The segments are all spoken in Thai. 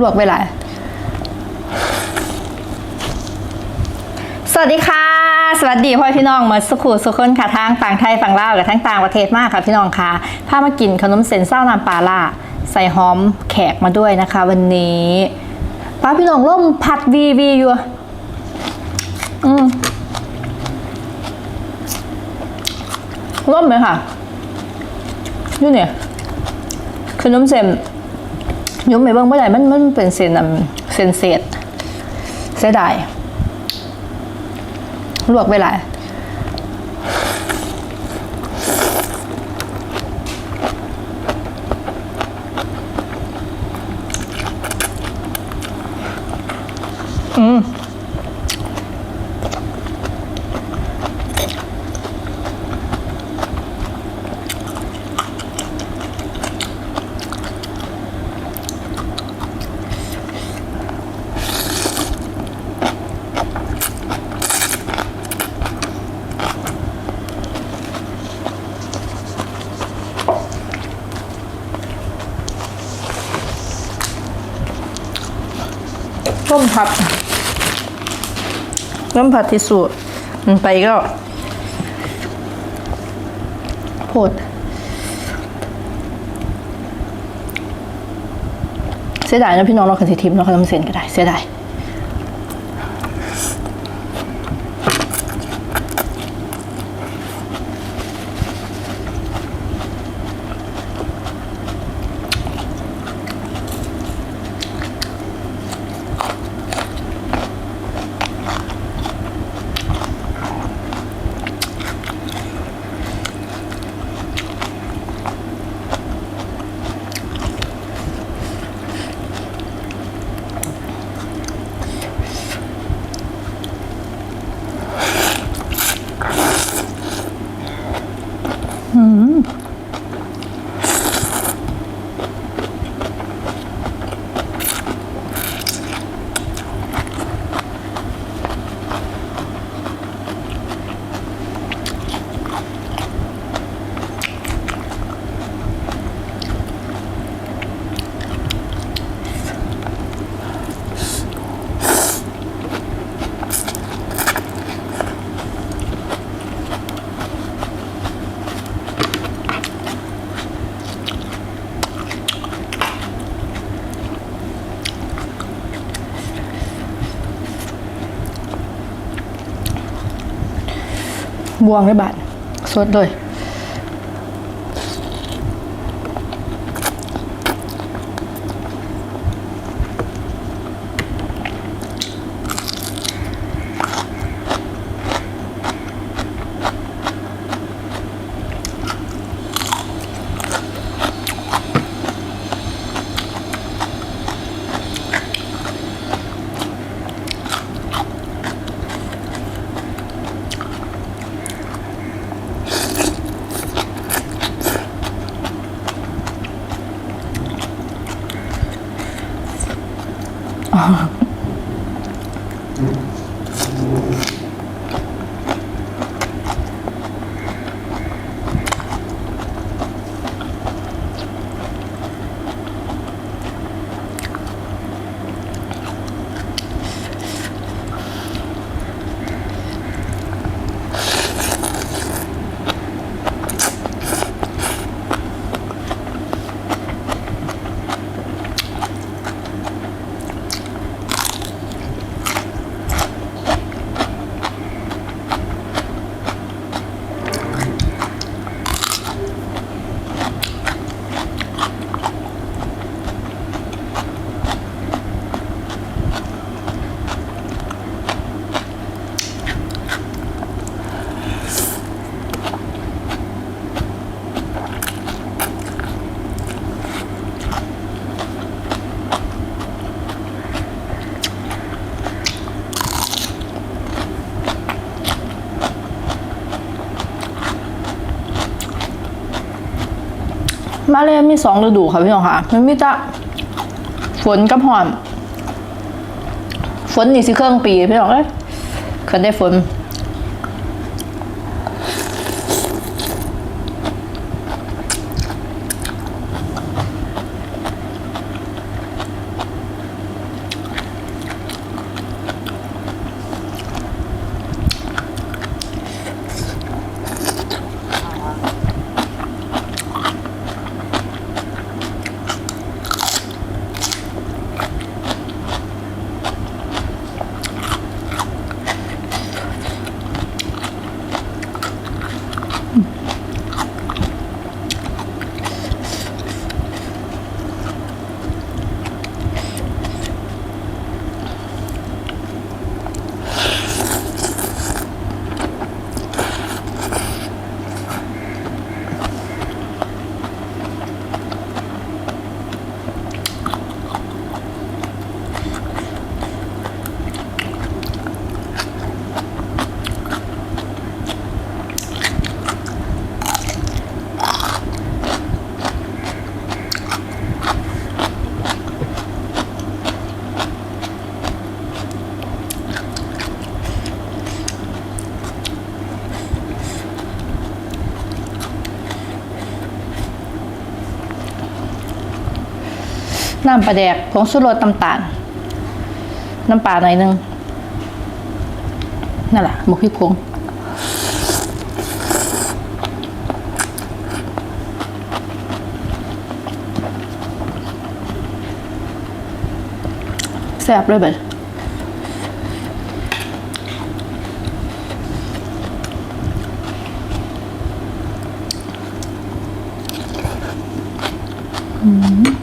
ลวกไว้หลายสวัสดีค่ะ สวัสดีพ่อพี่น้องมาสุขุสุขคนค่ะทางฝั่งไทยฝั่งลาวกับทั้งต่างประเทศมากค่ะพี่น้องค่ะพามากินขนมเส้นเศร้าน้ำปลาล่าใส่หอมแขกมาด้วยนะคะ วันนี้ป้าพี่น้องร่มพัดวีวีอยู่อืมร่มไหมค่ะนี่เนี่ยขนมเส้น ยมไปเบิ่งเมื่อไหร่มันมันเป็นเซนเซนเศษเสียดายลวกไปหลาย ต้มผัดต้มผัดที่สุดมันไปก็โพดเสียดายนะพี่น้องเราคันสิทิมเราคันทำเส้นก็ได้เสียดาย บวงด้วยบาทสดเลย มาเลยมีสองฤดูค่ะพี่น้องค่ะมันมีจะฝนกับหอน ฝนนี่สิเครื่องปีพี่น้องเอ้ยเคยได้ฝน น้ำปลาแดกผงชูรสน้ำตาล น้ำปลาหน่อยนึงนั่นแหละหมกพริกผงแซ่บเลยเบิดครั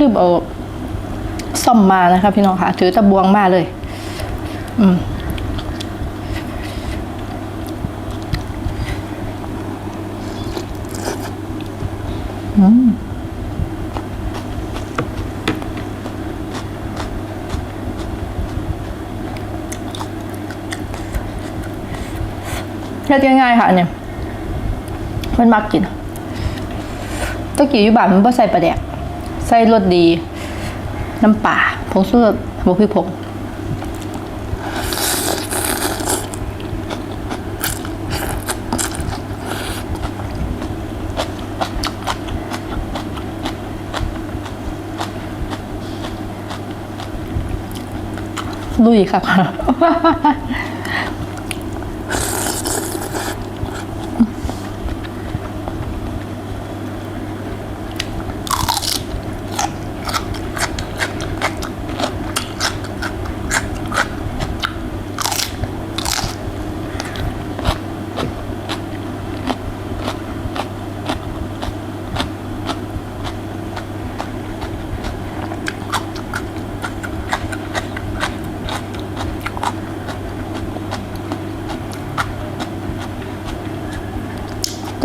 ลืมเอาซ่อมมานะคะพี่น้องค่ะ ถือตะบวงมาเลย อืมอืมเฮ็ดง่ายๆค่ะเนี่ยมันมักกินตะกี้อยู่บ้านมันบ่ใส่ปลาแดก ใส่รสดี น้ำปลาผงชูรสหมูพริกผงลุยค่ะ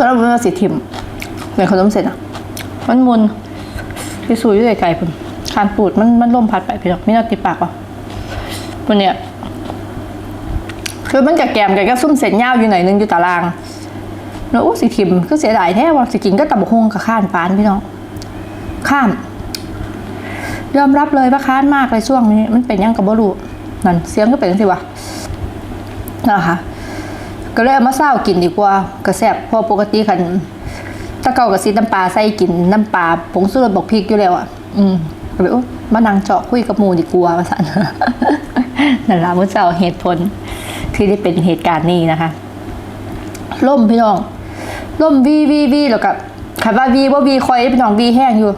ตอนนั้นมันสีทิมเมือนขนมเสร็จอะ มันมุนพี่สูอยู่ไกลๆพุ่นคานปูดมันมันล่มพัดไปพี่น้องไม่น่าติดปากป่ะวันเนี้ยคือมันกับแกมกันก็ซุ่มเสร็จเงาอยู่ไหนนึงอยู่ตารางแล้วอู้สีทิมก็เสียดายแท้ว่าสิกินก็ตับบกฮงกับข้านปานพี่น้องข้ามยอมรับเลยว่าค้านมากเลยช่วงนี้ มันเป็นยังกับบรูนั่นเสียงก็เป็นสิวะนะคะ ก็เลยเอามาเศร้ากินดีกว่ากระแซบพอปกติคันตะเกากับซีน้ำปลาใส่กินน้ำปลาผงชูรบอกพริกอยู่แล้วอะ อืมก็เลยโอ๊ยมานั่งเจาะคุยกับหมูดีกว่ามาสั่นนั่นละมื่อเจ้าเหตุผลที่ได้เป็นเหตุการณ์นี้นะคะล่มพี่น้องล่มวีวีวีแล้วกับคันว่าวีว่าวีคอยพี่น้องวีแห้งอยู่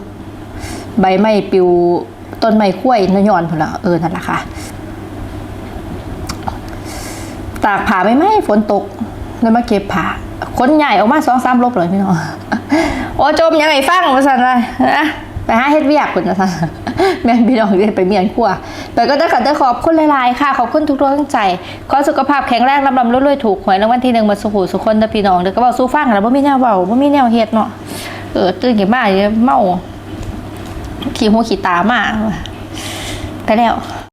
ใบไม้ปิวต้นไม้ขั้วยนอยอนพนละเออนั่นแหละค่ะ ตากผ้าไม่ไหมฝนตกเลยมาเก็บผ้าคนใหญ่ออกมาสองสามลบเลยพี่น้องโอ้จมยังไงฟังมาสั่นเลยนะไปหาเฮ็ดเวียกคุณนะสั่นแม่พี่น้องเรียนไปเมียนขั้วแต่ก็ได้ขัดได้ขอบคุณหลายๆค่ะ ขอบคุณทุกท่านใจ ขอสุขภาพแข็งแรงลำลำรวยๆถูกหวยรางวัลที่หนึ่งมาสุขสุขคนนะพี่น้องเดี๋ยวก็บอกสู้ฟังแล้วว่ามีแนวเบาว่ามีแนวเฮ็ดเนาะ เออตื่นขึ้นมาเมา ขี่หัวขี่ตามาไปแล้ว